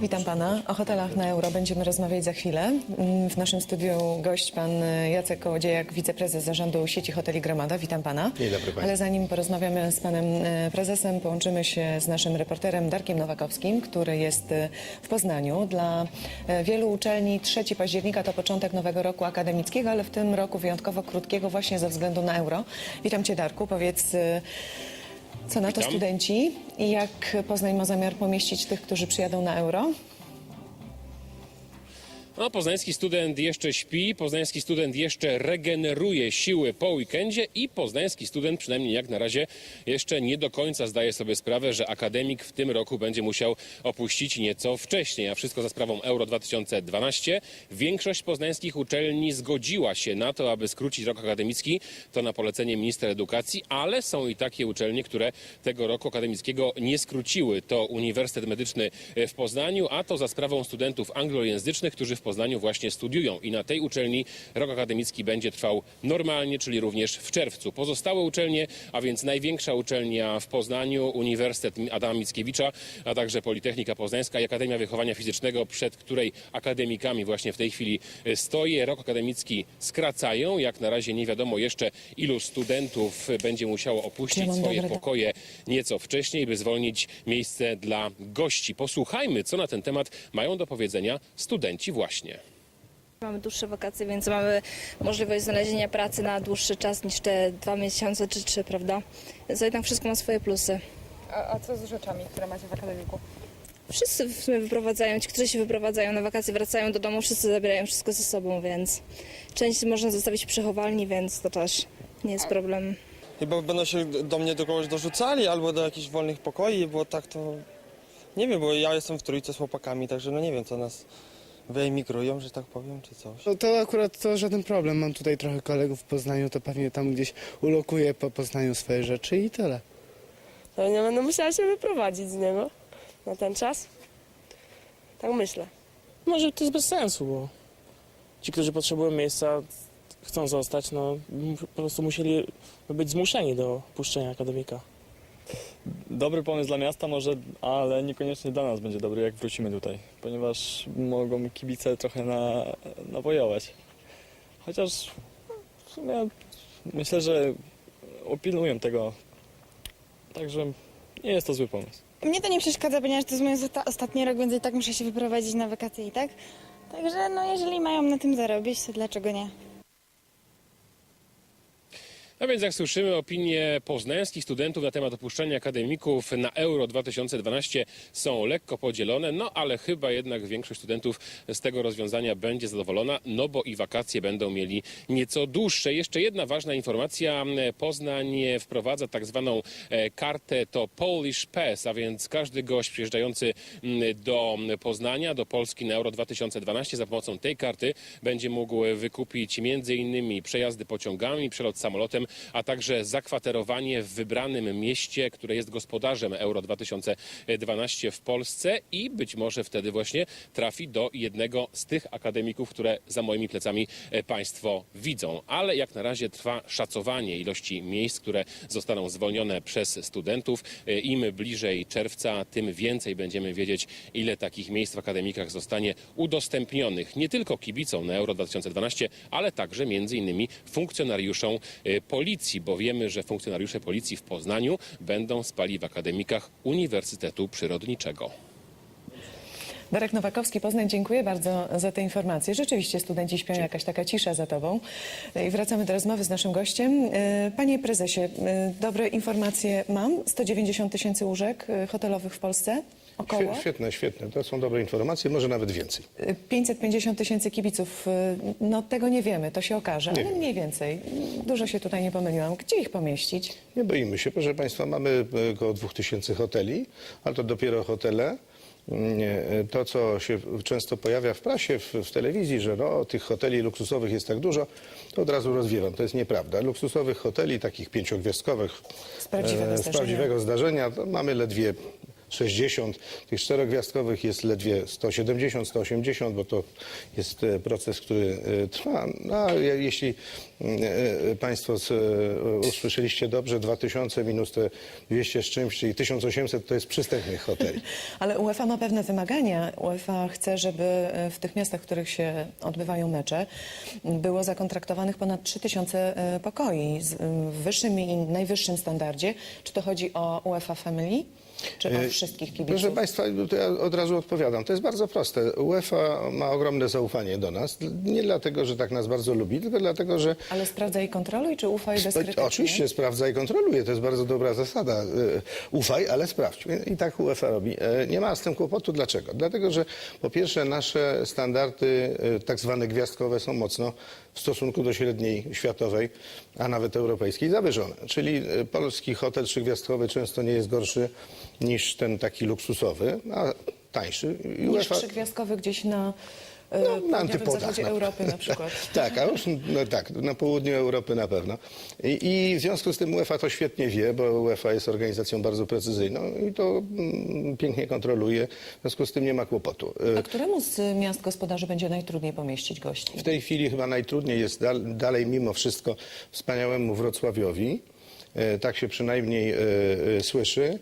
Witam pana. O hotelach na euro będziemy rozmawiać za chwilę. W naszym studiu gość pan Jacek Kołodziejak, wiceprezes zarządu sieci hoteli Gromada. Witam pana. Dzień dobry państwu. Ale zanim porozmawiamy z panem e, prezesem, połączymy się z naszym reporterem Darkiem Nowakowskim, który jest e, w Poznaniu. Dla e, wielu uczelni 3 października to początek nowego roku akademickiego, ale w tym roku wyjątkowo krótkiego właśnie ze względu na euro. Witam cię Darku. Powiedz... Co na to Witam. studenci i jak Poznań ma zamiar pomieścić tych, którzy przyjadą na euro? No, poznański student jeszcze śpi, poznański student jeszcze regeneruje siły po weekendzie i poznański student przynajmniej jak na razie jeszcze nie do końca zdaje sobie sprawę, że akademik w tym roku będzie musiał opuścić nieco wcześniej, a wszystko za sprawą Euro 2012. Większość poznańskich uczelni zgodziła się na to, aby skrócić rok akademicki, to na polecenie ministra edukacji, ale są i takie uczelnie, które tego roku akademickiego nie skróciły. To Uniwersytet Medyczny w Poznaniu, a to za sprawą studentów anglojęzycznych, którzy w Poznaniu właśnie studiują. I na tej uczelni rok akademicki będzie trwał normalnie, czyli również w czerwcu. Pozostałe uczelnie, a więc największa uczelnia w Poznaniu, Uniwersytet Adama Mickiewicza, a także Politechnika Poznańska i Akademia Wychowania Fizycznego, przed której akademikami właśnie w tej chwili e, stoję. Rok akademicki skracają. Jak na razie nie wiadomo jeszcze, ilu studentów będzie musiało opuścić swoje pokoje nieco wcześniej, by zwolnić miejsce dla gości. Posłuchajmy, co na ten temat mają do powiedzenia studenci właśnie. Mamy dłuższe wakacje, więc mamy możliwość znalezienia pracy na dłuższy czas niż te dwa miesiące czy trzy, prawda? Więc jednak wszystko ma swoje plusy. A, a co z rzeczami, które macie w akademiku? Wszyscy w sumie wyprowadzają, ci, którzy się wyprowadzają na wakacje, wracają do domu, wszyscy zabierają wszystko ze sobą, więc część można zostawić w przechowalni, więc to też nie jest problem. Chyba będą się do mnie do kogoś dorzucali albo do jakichś wolnych pokoi, bo tak to nie wiem, bo ja jestem w trójce z chłopakami, także no nie wiem, co nas wyemigrują, że tak powiem, czy coś. No to akurat to żaden problem. Mam tutaj trochę kolegów w Poznaniu, to pewnie tam gdzieś ulokuję po Poznaniu swoje rzeczy i tyle. To nie będę musiała się wyprowadzić z niego na ten czas. Tak myślę. Może to jest bez sensu, bo ci, którzy potrzebują miejsca, chcą zostać, no po prostu musieli być zmuszeni do puszczenia akademika. Dobry pomysł dla miasta może, ale niekoniecznie dla nas będzie dobry, jak wrócimy tutaj, ponieważ mogą kibice trochę na. Chociaż w sumie myślę, że opilnują tego, także nie jest to zły pomysł. Mnie to nie przeszkadza, ponieważ to jest mój osta- ostatni rok, więc i tak muszę się wyprowadzić na wakacje i tak. Także no jeżeli mają na tym zarobić, to dlaczego nie? A więc jak słyszymy opinie poznańskich studentów na temat opuszczania akademików na Euro 2012 są lekko podzielone, no ale chyba jednak większość studentów z tego rozwiązania będzie zadowolona, no bo i wakacje będą mieli nieco dłuższe. Jeszcze jedna ważna informacja. Poznań wprowadza tak zwaną e, kartę to Polish Pass, a więc każdy gość przyjeżdżający mm, do Poznania, do Polski na Euro 2012 za pomocą tej karty będzie mógł wykupić innymi przejazdy pociągami, przelot samolotem, a także zakwaterowanie w wybranym mieście, które jest gospodarzem Euro 2012 w Polsce i być może wtedy właśnie trafi do jednego z tych akademików, które za moimi plecami e, Państwo widzą. Ale jak na razie trwa szacowanie ilości miejsc, które zostaną zwolnione przez studentów. E, Im bliżej czerwca, tym więcej będziemy wiedzieć, ile takich miejsc w akademikach zostanie udostępnionych nie tylko kibicom na Euro 2012, ale także między innymi funkcjonariuszom e, policji, bo wiemy, że funkcjonariusze policji w Poznaniu będą spali w akademikach Uniwersytetu Przyrodniczego. Darek Nowakowski, Poznań, dziękuję bardzo za te informacje. Rzeczywiście studenci śpią, jakaś taka cisza za tobą. I wracamy do rozmowy z naszym gościem. E, Panie prezesie, e, dobre informacje mam. 190 tysięcy łóżek e, hotelowych w Polsce. Około. Świe- Świetne, świetne. To są dobre informacje, może nawet więcej. E, 550 tysięcy kibiców. No tego nie wiemy, to się okaże, ale mniej więcej. Dużo się tutaj nie pomyliłam. Gdzie ich pomieścić? Nie boimy się, proszę Państwa, mamy e, około 2000 hoteli, ale to dopiero hotele. Mm, e, To, co się często pojawia w prasie, w, w telewizji, że no, tych hoteli luksusowych jest tak dużo, to od razu rozwiewam. To jest nieprawda. Luksusowych hoteli, takich pięciogwiazdkowych, Z prawdziwego e, z zdarzenia. prawdziwego zdarzenia, to mamy ledwie 60. Tych czterogwiazdkowych jest ledwie 170, 180, bo to jest e, proces, który e, trwa. No, jeśli e, Państwo usłyszeliście dobrze, 2000 minus te 200 z czymś, czyli 1800 to jest przystępnych hoteli. Ale UEFA ma pewne wymagania. UEFA chce, żeby w tych miastach, w których się odbywają mecze, było zakontraktowanych ponad 3000 e, pokoi w wyższym i najwyższym standardzie. Czy to chodzi o UEFA Family, czy o E, wszystkich kibiców? Proszę Państwa, to ja od razu odpowiadam. To jest bardzo proste. UEFA ma ogromne zaufanie do nas. Nie dlatego, że tak nas bardzo lubi, tylko dlatego, że Ale sprawdza i kontroluj, czy ufaj bezkrytycznie? Oczywiście sprawdza i kontroluje, to jest bardzo dobra zasada. E, Ufaj, ale sprawdź. I tak UEFA robi. E, Nie ma z tym kłopotu. Dlaczego? Dlatego, że po pierwsze nasze standardy tak zwane gwiazdkowe są mocno w stosunku do średniej światowej, a nawet europejskiej zawyżone. Czyli polski hotel trzygwiazdkowy często nie jest gorszy niż ten taki luksusowy, a tańszy. I Niż UEFA trzygwiazdkowy gdzieś na, e, no, na południowym antypodach. zachodzie na- Europy na przykład. tak, a już, no tak, na południu Europy na pewno. I, I w związku z tym UEFA to świetnie wie, bo UEFA jest organizacją bardzo precyzyjną i to mm, pięknie kontroluje. W związku z tym nie ma kłopotu. E, A któremu z miast gospodarzy będzie najtrudniej pomieścić gości? W tej chwili chyba najtrudniej jest dal, dalej mimo wszystko wspaniałemu Wrocławiowi. E, Tak się przynajmniej e, e, słyszy.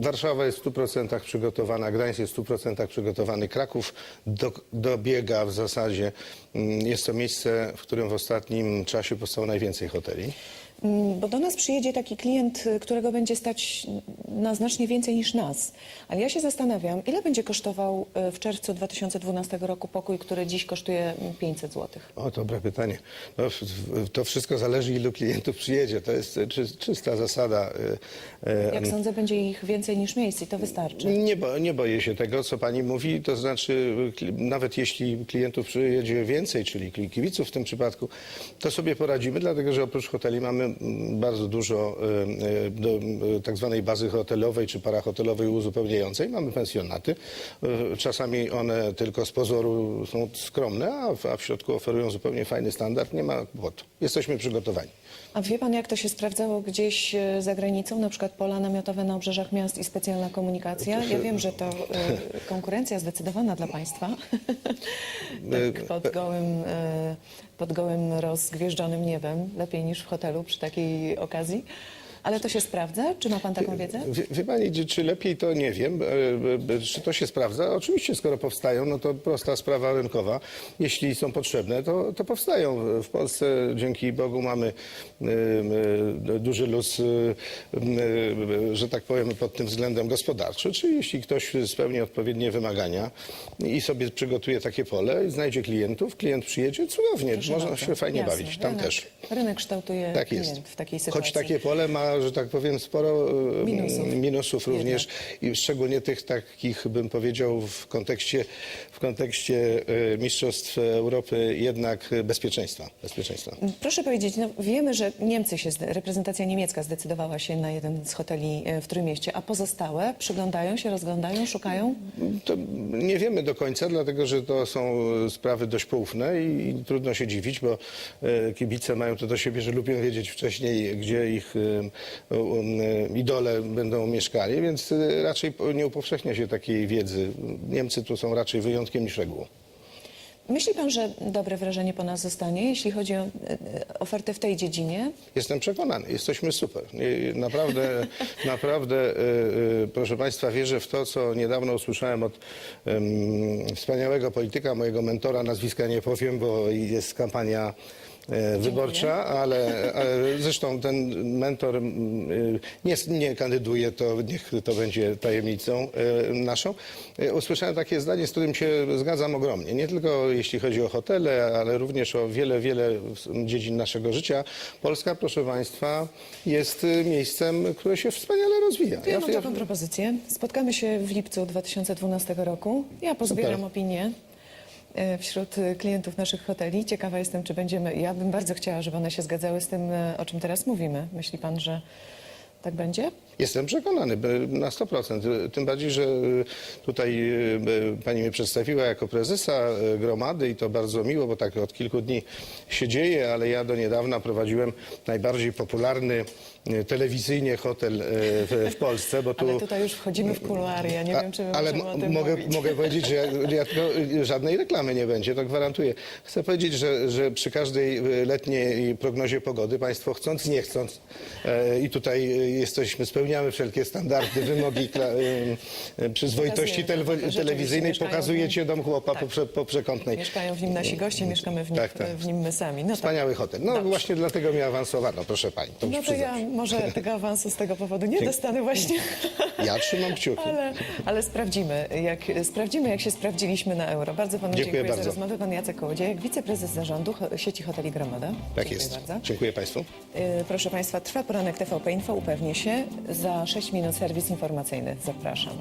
Warszawa jest w 100% przygotowana, Gdańsk jest w 100% przygotowany, Kraków do, dobiega w zasadzie. Mm, Jest to miejsce, w którym w ostatnim czasie powstało najwięcej hoteli. Mm, Bo do nas przyjedzie taki klient, y, którego będzie stać na znacznie więcej niż nas. Ale ja się zastanawiam, ile będzie kosztował y, w czerwcu 2012 roku pokój, który dziś kosztuje mm, 500 zł? O, dobre pytanie. No, to wszystko zależy, ilu klientów przyjedzie. To jest e, czy, czysta zasada. Jak sądzę, będzie ich więcej niż miejsc i to wystarczy. Nie, bo, nie boję się tego, co pani mówi. To znaczy, nawet jeśli klientów przyjedzie więcej, czyli kibiców w tym przypadku, to sobie poradzimy, dlatego że oprócz hoteli mamy mm, bardzo dużo e, e, do, e, tak zwanej bazy hotelowej czy parahotelowej uzupełniającej. Mamy pensjonaty. Czasami one tylko z pozoru są skromne, a w, a w środku oferują zupełnie fajny standard. Nie ma kłopotu. Jesteśmy przygotowani. A wie pan, jak to się sprawdzało gdzieś e, za granicą, na przykład pola namiotowe na obrzeżach miast i specjalna komunikacja? Ja wiem, że to e, konkurencja zdecydowana dla państwa. tak pod gołym, e, pod gołym rozgwieżdżonym niebem, lepiej niż w hotelu przy takiej okazji. Ale to się sprawdza? Czy ma pan taką wiedzę? Wie, wie pani, czy- czy lepiej to nie wiem. E, e, Czy to się sprawdza? Oczywiście, skoro powstają, no to prosta sprawa rynkowa. Jeśli są potrzebne, to, to powstają. W Polsce dzięki Bogu mamy e, duży luz, że tak powiem, pod tym względem gospodarczy. Czyli jeśli ktoś spełni odpowiednie wymagania i sobie przygotuje takie pole i znajdzie klientów, klient przyjedzie, cudownie, Proszę można bardzo. się fajnie Jasne. bawić. Tam rynek, też. Rynek kształtuje Tak jest. w takiej sytuacji. Choć takie pole ma, że tak powiem, sporo e, Minusów. minusów również i szczególnie tych takich, bym powiedział, w kontekście, w kontekście e, Mistrzostw Europy jednak bezpieczeństwa. bezpieczeństwa. Proszę powiedzieć, no wiemy, że Niemcy się, reprezentacja niemiecka zdecydowała się na jeden z hoteli e, w Trójmieście, a pozostałe przyglądają się, rozglądają, szukają? To nie wiemy do końca, dlatego że to są sprawy dość poufne i trudno się dziwić, bo kibice mają to do siebie, że lubią wiedzieć wcześniej, gdzie ich idole będą mieszkali, więc e, raczej nie upowszechnia się takiej wiedzy. Niemcy tu są raczej wyjątkiem niż regułą. Myśli pan, że dobre wrażenie po nas zostanie, jeśli chodzi o e, e, ofertę w tej dziedzinie? Jestem przekonany, jesteśmy super. Naprawdę, naprawdę, e, e, proszę Państwa, wierzę w to, co niedawno usłyszałem od em, wspaniałego polityka, mojego mentora, nazwiska nie powiem, bo jest kampania e, wyborcza, ale, ale zresztą ten mentor mm, e, nie, nie kandyduje, to niech to będzie tajemnicą e, naszą. E, Usłyszałem takie zdanie, z którym się zgadzam ogromnie. Nie tylko jeśli chodzi o hotele, ale również o wiele, wiele dziedzin naszego życia. Polska, proszę Państwa, jest e, miejscem, które się wspaniale rozwija. To ja mam taką propozycję. Spotkamy się w lipcu 2012 roku. Ja pozbieram Super. opinie e, wśród e, klientów naszych hoteli. Ciekawa jestem, czy będziemy... Ja bym bardzo chciała, żeby one się zgadzały z tym, e, o czym teraz mówimy. Myśli pan, że Tak będzie? Jestem przekonany na 100%. Tym bardziej, że y, tutaj y, pani mnie przedstawiła jako prezesa y, gromady i to bardzo miło, bo tak od kilku dni się dzieje, ale ja do niedawna prowadziłem najbardziej popularny telewizyjnie hotel w, w Polsce, bo tu... Ale tutaj już wchodzimy w kuluary, ja nie A- wiem, czy my ale mogę, mówić. mogę powiedzieć, że ja, ja, no, żadnej reklamy nie będzie, to gwarantuję. Chcę powiedzieć, że, że przy każdej letniej prognozie pogody państwo chcąc, nie chcąc i tutaj jesteśmy, spełniamy wszelkie standardy, wymogi przyzwoitości rzeczywiście telewizyjnej, pokazujecie dom chłopa Tak. po, po przekątnej. Mieszkają w nim nasi goście, mieszkamy w nim, Tak, tak. w nim my sami. No tak. Wspaniały hotel. No Dobrze. właśnie dlatego mnie awansowano, proszę pani. To No to przyznam. ja może tego awansu z tego powodu nie dostanę właśnie. ja trzymam kciuki. Ale, ale sprawdzimy, jak, sprawdzimy, jak się sprawdziliśmy na euro. Bardzo panu Dziękuję dziękuję, bardzo. za rozmowę. Pan Jacek Kołodziejek, wiceprezes zarządu sieci hoteli Gromada. Tak Dziękuję jest. bardzo. Dziękuję państwu. Y, Proszę Państwa, trwa poranek TVP Info. Upewnię się. Za 6 minut serwis informacyjny. Zapraszam.